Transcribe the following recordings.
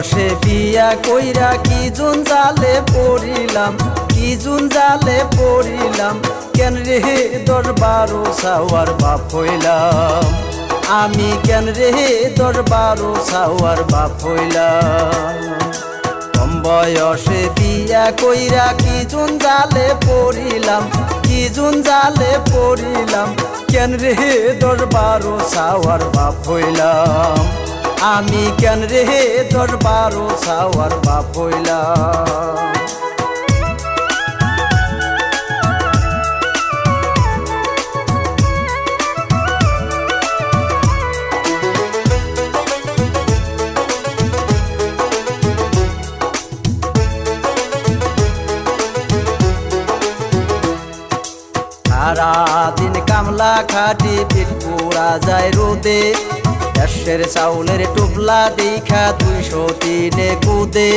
বিয়া কইরা কি জুন জালে পড়িলাম, কি জুন জালে পড়িলাম, কেন রে দরবারো সাওয়ার বাপ হইলাম? আমি কেন রে দরবারো সাওয়ার বাপ হইলাম? কম বয়সে বিয়া কইরা কি জুন জালে পড়িলাম, কি জুন জালে পড়িলাম, কেন রে দরবারো সাওয়ার বাপ হইলাম? আমি কেন রে দরবারো সাওয়ার বাপ হইলাম? সারা দিন কামলা খাটি পিঠ পোড়া যায় রোদে। দেশের চাউলের টুপলা দেখা দুইশো তিনে কুদে।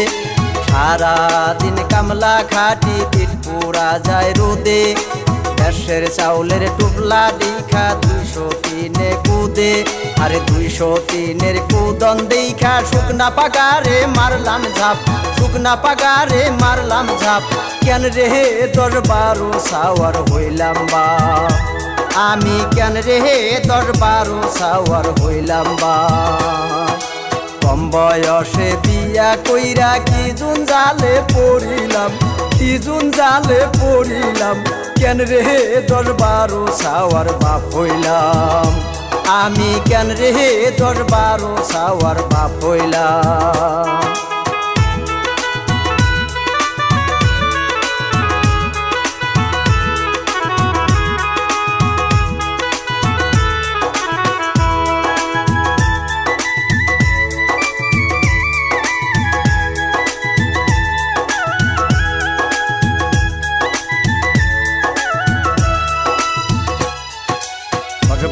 সারা দিন কামলা খাটি পিঠ পোড়া যায় রোদে। দেশের চাউলের টুপলা দেখা দুইশো তিনে কুদে। আরে দুইশো তিনের কুদন দেখা শুকনা পাকারে মারলাম ঝাপ শুকনা পাকারে মারলাম ঝাপ। কেন রে দরবারো সাওয়ার হইলাম বা? আমি কেন রে দরবারো সাওয়ার হইলাম বা? কম বয়সে বিয়া কইরা কি জুন জালে পড়িলাম? কি জুন জালে পড়িলাম? কেন রে দরবারো সাওয়ার বাপ হইলাম? আমি কেন রে দরবারো সাওয়ার বাপ হইলাম?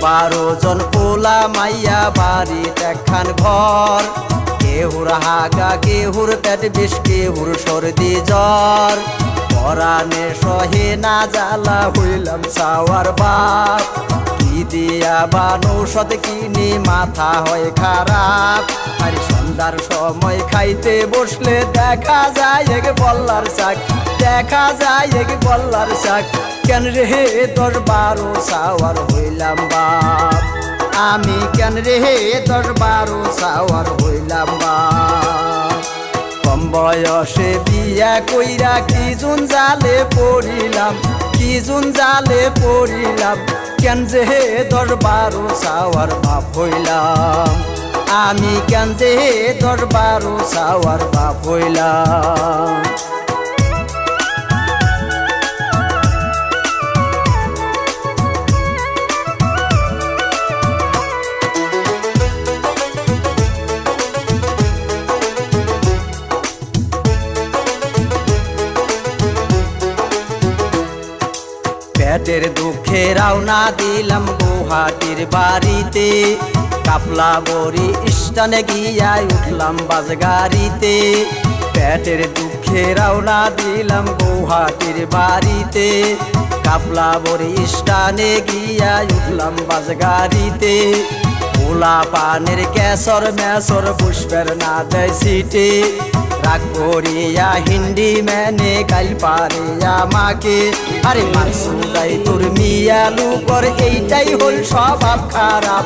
বারো জন পোলা মাইয়া বাড়ি দেখান ঘর। কেহুর হাগা, কেহুর পেট বিষ, কেহুর সর্দি জ্বর। পরাণে সহে না জ্বালা, হইলাম সাওয়ার বাপ। কি দিয়া বানৌষধ কিনি, মাথা হয় খারাপ। আর সন্ধ্যার সময় খাইতে বসলে দেখা যায় এক বল্লার শাক, দেখা যায় এক বল্লার শাক। কেন রে দশ বারো সাওয়ার হইলাম বাপ। আমি কেন রে দশ বারো সাওয়ার হইলাম কম বয়সে বিয়া কইরা কি জুন জালে পড়িলাম, কি জুন জালে পড়িলাম, কেন যে দশ বারো সাওয়ার বাপ হইলাম? আমি কেন যে দশ বারো সাওয়ার বাপ হইলাম? পেটের দুঃখে রওনা দিলাম গুহাটির বাড়িতে। কাপলা বড়ি স্টানে গিয়াই উঠলাম বাস গাড়িতে পেটের দুঃখে রওনা দিলাম গুহাটির বাড়িতে। কাপলা বড়ি স্টানে গিয়াই উঠলাম বাস গাড়িতে পোলা পানের কেসর মেসর পুষ্পের না দেয় সিটে। রাগ করিয়া হিন্দি মেনে কাল পারে আমাকে। আরে মানসুদাই তোর মিয়ালু কর এইটাই হল স্বভাব খারাপ।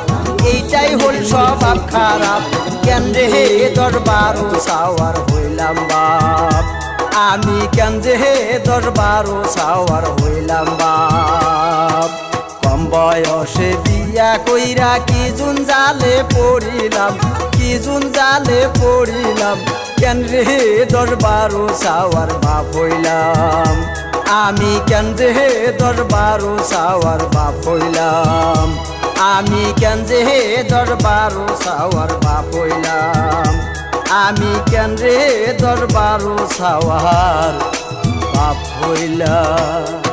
এইটাই হল স্বভাব খারাপ। কেন রে দরবারো সাওয়ার হইলাম বাপ? আমি কেন রে দরবারো সাওয়ার হইলাম বাপ? বয়সে বিয়া কইরা কি জুন জালে পড়িলাম, কি জুন জালে পড়িলাম। কেন রে দশ বারো সাওয়ার বাপ হইলাম? আমি কেন রে দশ বারো সাওয়ার বাপ হইলাম? আমি কেন রে দশ বারো সাওয়ার বাপ হইলাম? আমি কেন রে দশ বারো সাওয়ার বাপ হইলাম?